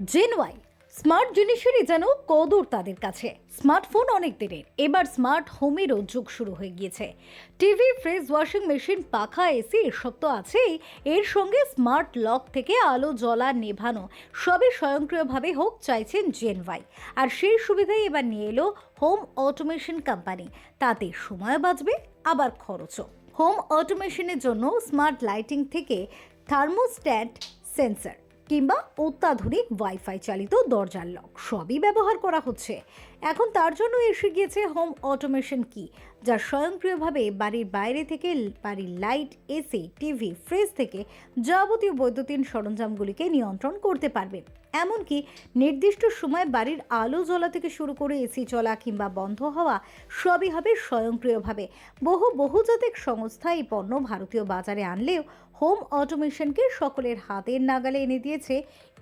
Gen Y smart জিনিসেরই যেন কদর তাদের কাছে। স্মার্টফোন অনেক দিনের, এবার স্মার্ট হোমেরও যুগ শুরু হয়ে গিয়েছে। টিভি ফ্রিজ ওয়াশিং মেশিন পাখা এসি এসব তো আছেই। এর সঙ্গে স্মার্ট লক থেকে আলো জ্বলা নেভানো, সবই স্বয়ংক্রিয়ভাবে হোক, চাইছেন জেন ওয়াই আর সেই সুবিধাই এবার নিয়ে এলো হোম অটোমেশন কোম্পানি তাতে সময় বাঁচবে, আবার খরচও। হোম অটোমেশনের জন্য স্মার্ট লাইটিং থেকে থার্মোস্ট্যাট সেন্সর কিংবা অত্যাধুনিক ওয়াইফাই চালিত দরজার লক সবই ব্যবহার করা হচ্ছে। এখন তার জন্য এসে গিয়েছে হোম অটোমেশন কি যা স্বয়ংক্রিয়ভাবে বাড়ির বাইরে থেকে, বাড়ির লাইট, এসি, টিভি, ফ্রিজ থেকে যাবতীয় বৈদ্যুতিন সরঞ্জামগুলিকে নিয়ন্ত্রণ করতে পারবে এমনকি নির্দিষ্ট সময় বাড়ির আলো জ্বলা থেকে শুরু করে এসি চলা কিংবা বন্ধ হওয়া সবই হবে স্বয়ংক্রিয়ভাবে। বহু বহুজাতিক সংস্থা এই পণ্য ভারতীয় বাজারে আনলেও হোম অটোমেশনকে সকলের হাতের নাগালে এনে দিয়েছে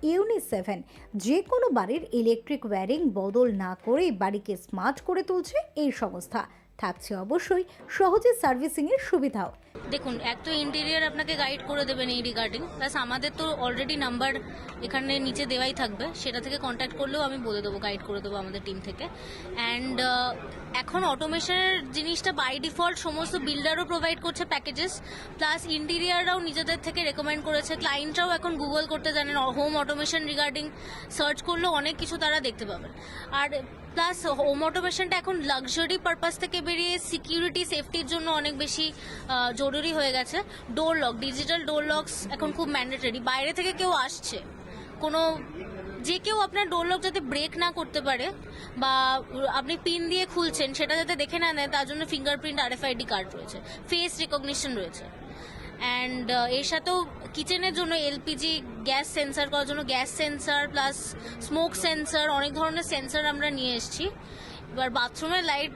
ইউনি সেভেন যে কোনো বাড়ির ইলেকট্রিক ওয়্যারিং বদল না করেই বাড়িকে স্মার্ট করে তুলছে এই সংস্থা। থাকছে অবশ্যই সহজে সার্ভিসিংয়ের সুবিধাও। দেখুন, এক তো ইন্টেরিয়ার আপনাকে গাইড করে দেবেন এই রিগার্ডিং প্লাস আমাদের তো অলরেডি নাম্বার এখানে নিচে দেওয়াই থাকবে, সেটা থেকে কন্ট্যাক্ট করলেও আমি বলে দেবো গাইড করে দেবো আমাদের টিম থেকে। অ্যান্ড এখন অটোমেশনের জিনিসটা বাই ডিফল্ট সমস্ত বিল্ডারও প্রোভাইড করছে প্যাকেজেস প্লাস ইন্টেরিয়াররাও নিজেদের থেকে রেকমেন্ড করেছে। ক্লায়েন্টরাও এখন গুগল করতে জানেন হোম অটোমেশন রিগার্ডিং সার্চ করলেও অনেক কিছু তারা দেখতে পাবেন। আর প্লাস হোম অটোমেশনটা এখন লাক্সারি পারপাস থেকে বেরিয়ে সিকিউরিটি সেফটির জন্য অনেক বেশি জরুরি হয়ে গেছে। Door lock digital door locks এখন খুব ম্যান্ডেটরি বাইরে থেকে কেউ আসছে, কোনো, যে কেউ আপনার ডোর লক যাতে ব্রেক না করতে পারে বা আপনি পিন দিয়ে খুলছেন, সেটা যাতে দেখে না নেয় তার জন্য ফিঙ্গারপ্রিন্ট আরএফআইডি কার্ড রয়েছে। ফেস রিকগনিশন রয়েছে। অ্যান্ড এর সাথেও কিচেনের জন্য এলপিজি গ্যাস সেন্সার করার জন্য gas sensor plus smoke sensor অনেক ধরনের সেন্সার আমরা নিয়ে এসেছি। এবার বাথরুমের লাইট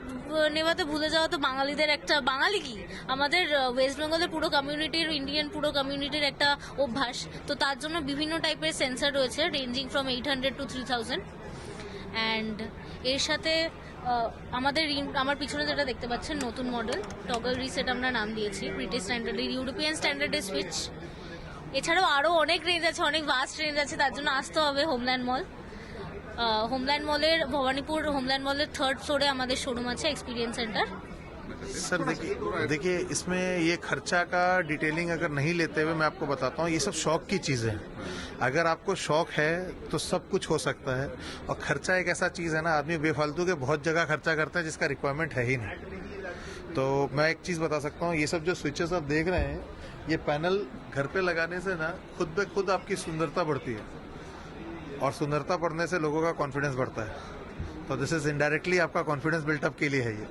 নেভাতে ভুলে যাওয়া তো বাঙালিদের একটা, বাঙালি কি? আমাদের ওয়েস্ট বেঙ্গলের পুরো কমিউনিটির ইন্ডিয়ান পুরো কমিউনিটির একটা অভ্যাস। তো তার জন্য বিভিন্ন টাইপের সেন্সার রয়েছে ranging from eight hundred to three thousand and এর সাথে আহ, আমাদের রিম- আমার পিছনে যেটা দেখতে পাচ্ছেন নতুন মডেল টগল রিসেট আমরা নাম দিয়েছি ব্রিটিশ স্ট্যান্ডার্ডের ইউরোপিয়ান স্ট্যান্ডার্ডের সুইচ এছাড়াও আরও অনেক রেঞ্জ আছে অনেক ভাস্ট রেঞ্জ আছে তার জন্য আসতে হবে হোমল্যান্ড মল হোমল্যান্ড মলের ভবানীপুর হোমল্যান্ড মলের থার্ড ফ্লোরে আমাদের শোরুম আছে এক্সপিরিয়েন্স সেন্টার सर देखिए देखिए इसमें ये खर्चा का डिटेलिंग अगर नहीं लेते हुए मैं आपको बताता हूँ ये सब शौक की चीजें हैं अगर आपको शौक है तो सब कुछ हो सकता है। और खर्चा एक ऐसा चीज़ है ना, आदमी बेफालतू के बहुत जगह खर्चा करता है, जिसका रिक्वायरमेंट है ही नहीं। तो मैं एक चीज़ बता सकता हूँ, ये सब जो स्विचेस आप देख रहे हैं, ये पैनल घर पे लगाने से ना, खुद ब खुद आपकी सुंदरता बढ़ती है। और सुंदरता बढ़ने से लोगों का कॉन्फिडेंस बढ़ता है। तो दिस इज़ इनडायरेक्टली आपका कॉन्फिडेंस बिल्टअप के लिए है ये।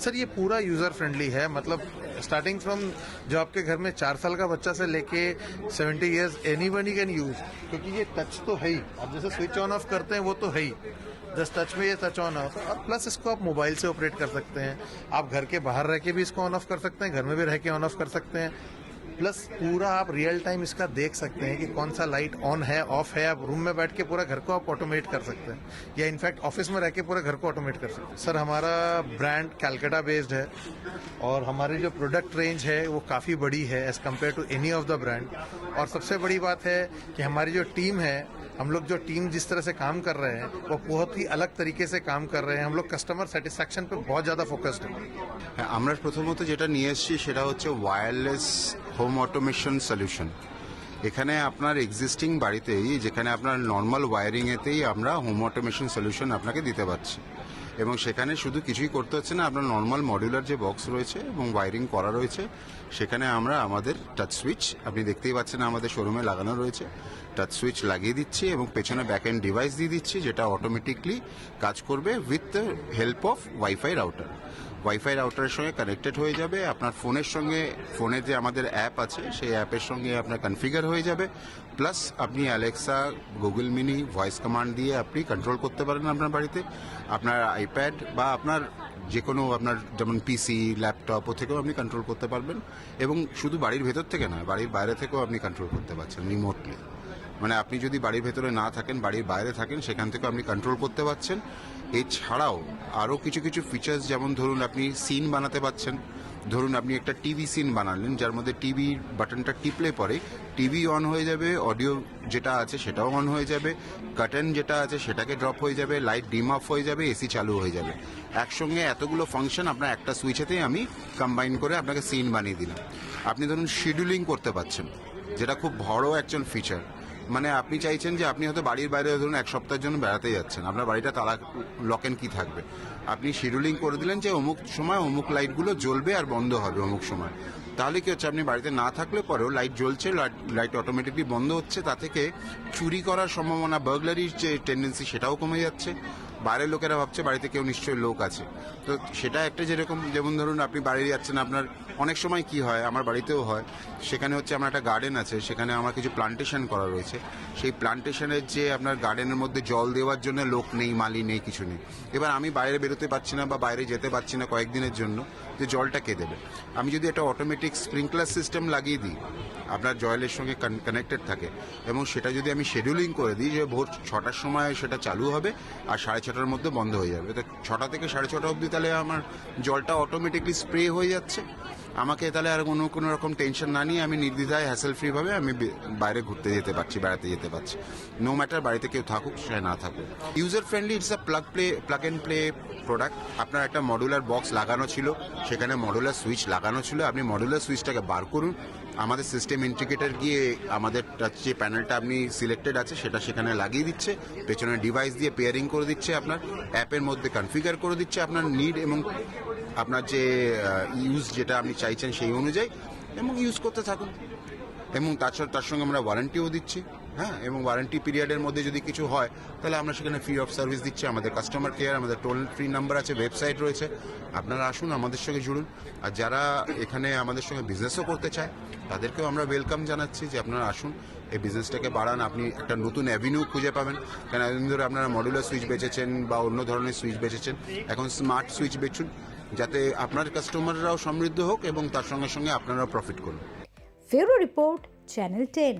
सर, ये पूरा यूज़र फ्रेंडली है। मतलब स्टार्टिंग फ्रॉम जो आपके घर में चार साल का बच्चा से लेके seventy years anybody can use क्योंकि ये टच तो है ही। आप जैसे स्विच ऑन ऑफ़ करते हैं, वो तो है ही। जस्ट टच में ये टच ऑन ऑफ़ और प्लस इसको आप मोबाइल से ऑपरेट कर सकते हैं। आप घर के बाहर रह के भी इसको ऑन ऑफ़ कर सकते हैं, घर में भी रह के ऑन ऑफ़ कर सकते हैं। प्लस पूरा आप रियल टाइम इसका देख सकते हैं कि कौन सा लाइट ऑन है ऑफ है आप रूम में बैठ के पूरा घर को आप ऑटोमेट कर सकते हैं या इनफैक्ट ऑफिस में रह के पूरे घर को ऑटोमेट कर सकते हैं सर हमारा ब्रांड कैलकाटा बेस्ड है और हमारी जो प्रोडक्ट रेंज है वो काफ़ी बड़ी है as compare to any of the brand और सबसे बड़ी बात है कि हमारी जो टीम है हम लोग जो टीम जिस तरह से काम कर रहे हैं वो बहुत ही अलग तरीके से काम कर रहे हैं हम लोग कस्टमर सेटिस्फैक्शन पे बहुत ज़्यादा फोकस्ड हैं হ্যাঁ, আমরা প্রথমত যেটা নিয়ে এসেছি সেটা হচ্ছে ওয়্যারলেস হোম অটোমেশন সলিউশন এখানে আপনার এক্সিস্টিং বাড়িতেই, যেখানে আপনার নর্মাল ওয়ারিংয়েতেই আমরা হোম অটোমেশন সলিউশন আপনাকে দিতে পারছি। এবং সেখানে শুধু কিছুই করতে হচ্ছে না, আপনার নর্মাল মডিউলার যে বক্স রয়েছে এবং ওয়ারিং করা রয়েছে, সেখানে আমরা আমাদের টাচ সুইচ আপনি দেখতেই পাচ্ছেন আমাদের শোরুমে লাগানো রয়েছে। টাচ সুইচ লাগিয়ে দিচ্ছি এবং পেছনে ব্যাক এন্ড ডিভাইস দিয়ে দিচ্ছি, যেটা অটোমেটিকলি কাজ করবে with the help of WiFi router WiFi রাউটারের সঙ্গে কানেক্টেড হয়ে যাবে, আপনার ফোনের সঙ্গে, ফোনে যে আমাদের অ্যাপ আছে, সেই অ্যাপের সঙ্গে আপনার কনফিগার হয়ে যাবে প্লাস আপনি Alexa Google mini voice command দিয়ে আপনি কন্ট্রোল করতে পারেন আপনার বাড়িতে। আপনার আইপ্যাড বা আপনার যে কোনো আপনার যেমন পিসি ল্যাপটপ ও থেকেও আপনি কন্ট্রোল করতে পারবেন, এবং শুধু বাড়ির ভেতর থেকে নয় বাড়ির বাইরে থেকেও আপনি কন্ট্রোল করতে পারছেন রিমোটলি মানে আপনি যদি বাড়ির ভেতরে না থাকেন, বাড়ির বাইরে থাকেন, সেখান থেকে আপনি কন্ট্রোল করতে পারছেন। এছাড়াও আরও কিছু কিছু ফিচার্স যেমন ধরুন আপনি সিন বানাতে পারছেন। ধরুন আপনি একটা টিভি সিন বানালেন, যার মধ্যে টিভি বাটনটা টিপলে পরে টিভি অন হয়ে যাবে অডিও যেটা আছে সেটাও অন হয়ে যাবে কার্টেন যেটা আছে সেটাকে ড্রপ হয়ে যাবে লাইট ডিম অফ হয়ে যাবে এসি চালু হয়ে যাবে। একসঙ্গে এতগুলো ফাংশন আপনার একটা সুইচেতেই আমি কম্বাইন করে আপনাকে সিন বানিয়ে দিলাম। আপনি ধরুন শিডিউলিং করতে পারছেন, যেটা খুব বড় একজন ফিচার মানে আপনি চাইছেন যে আপনি হয়তো বাড়ির বাইরে ধরুন এক সপ্তাহের জন্য বেড়াতে যাচ্ছেন। আপনার বাড়িটা তালা লকেন কি থাকবে? আপনি শিডিউলিং করে দিলেন যে অমুক সময় অমুক লাইটগুলো জ্বলবে আর বন্ধ হবে অমুক সময়। তাহলে কি হচ্ছে? আপনি বাড়িতে না থাকলে পরেও লাইট জ্বলছে, লাইট অটোমেটিকলি বন্ধ হচ্ছে। তা থেকে চুরি করার সম্ভাবনা বার্গলারির যে টেন্ডেন্সি সেটাও কমে যাচ্ছে। বাইরের লোকেরা ভাবছে বাড়িতে কেউ নিশ্চয়ই লোক আছে। তো সেটা একটা যেরকম, যেমন ধরুন আপনি বাড়ি যাচ্ছেন, আপনার অনেক সময় কি হয়, আমার বাড়িতেও হয়, সেখানে হচ্ছে আমার একটা গার্ডেন আছে, সেখানে আমার কিছু প্লান্টেশন করা রয়েছে। সেই প্লান্টেশনের যে আপনার গার্ডেনের মধ্যে জল দেওয়ার জন্য লোক নেই, মালি নেই, কিছু নেই। এবার আমি বাইরে বেরোতে পারছি না বা বাইরে যেতে পারছি না কয়েকদিনের জন্য, যে জলটা কে দেবে? আমি যদি একটা অটোমেটিক স্প্রিংকলার সিস্টেম লাগিয়ে দিই, আপনার জয়েলের সঙ্গে কানেক্টেড থাকে, এবং সেটা যদি আমি শিডিউলিং করে দিই, যে ভোর ছটার সময় সেটা চালু হবে, আর সাড়ে ছটার মধ্যে বন্ধ হয়ে যাবে। তো ছটা থেকে সাড়ে ছটা অবধি তাহলে আমার জলটা অটোমেটিকলি স্প্রে হয়ে যাচ্ছে। আমাকে তাহলে আর কোনো কোনো রকম টেনশন না নিয়ে আমি নির্দ্বিধায় হ্যাসেল ফ্রিভাবে আমি বাইরে ঘুরতে যেতে পারছি, বেড়াতে যেতে পারছি। নো ম্যাটার বাড়িতে কেউ থাকুক, সে না থাকুক। User friendly it's a plug play plug and play product আপনার একটা মডুলার বক্স লাগানো ছিল, সেখানে মডুলার সুইচ লাগানো ছিল। আপনি মডুলার সুইচটাকে বার করুন আমাদের সিস্টেম ইন্টিগ্রেটার গিয়ে আমাদের যে প্যানেলটা আপনি সিলেক্টেড আছে, সেটা সেখানে লাগিয়ে দিচ্ছে। পেছনে ডিভাইস দিয়ে পেয়ারিং করে দিচ্ছে আপনার অ্যাপের মধ্যে কনফিগার করে দিচ্ছে আপনার নিড এবং আপনার যে ইউজ যেটা আপনি চাইছেন সেই অনুযায়ী, এবং ইউজ করতে থাকুন। এবং তাছাড়া তার সঙ্গে আমরা ওয়ারেন্টিও দিচ্ছি। হ্যাঁ এবং ওয়ারেন্টি পিরিয়ডের মধ্যে যদি কিছু হয়, তাহলে আমরা সেখানে ফ্রি অফ সার্ভিস দিচ্ছি আমাদের কাস্টমার কেয়ার আমাদের টোল ফ্রি নাম্বার আছে ওয়েবসাইট রয়েছে। আপনারা আসুন, আমাদের সঙ্গে জুড়ুন। আর যারা এখানে আমাদের সঙ্গে বিজনেসও করতে চায়, তাদেরকেও আমরা ওয়েলকাম জানাচ্ছি যে আপনারা আসুন, এই বিজনেসটাকে বাড়ান। আপনি একটা নতুন অ্যাভিনিউ খুঁজে পাবেন। কেন, এতদিন ধরে আপনারা মডুলার সুইচ বেচেছেন বা অন্য ধরনের সুইচ বেচেছেন। এখন স্মার্ট সুইচ বেচুন, যাতে আপনার কাস্টমাররাও সমৃদ্ধ হোক এবং তার সঙ্গে সঙ্গে আপনারাও প্রফিট করুন। ফেরো রিপোর্ট চ্যানেল টেন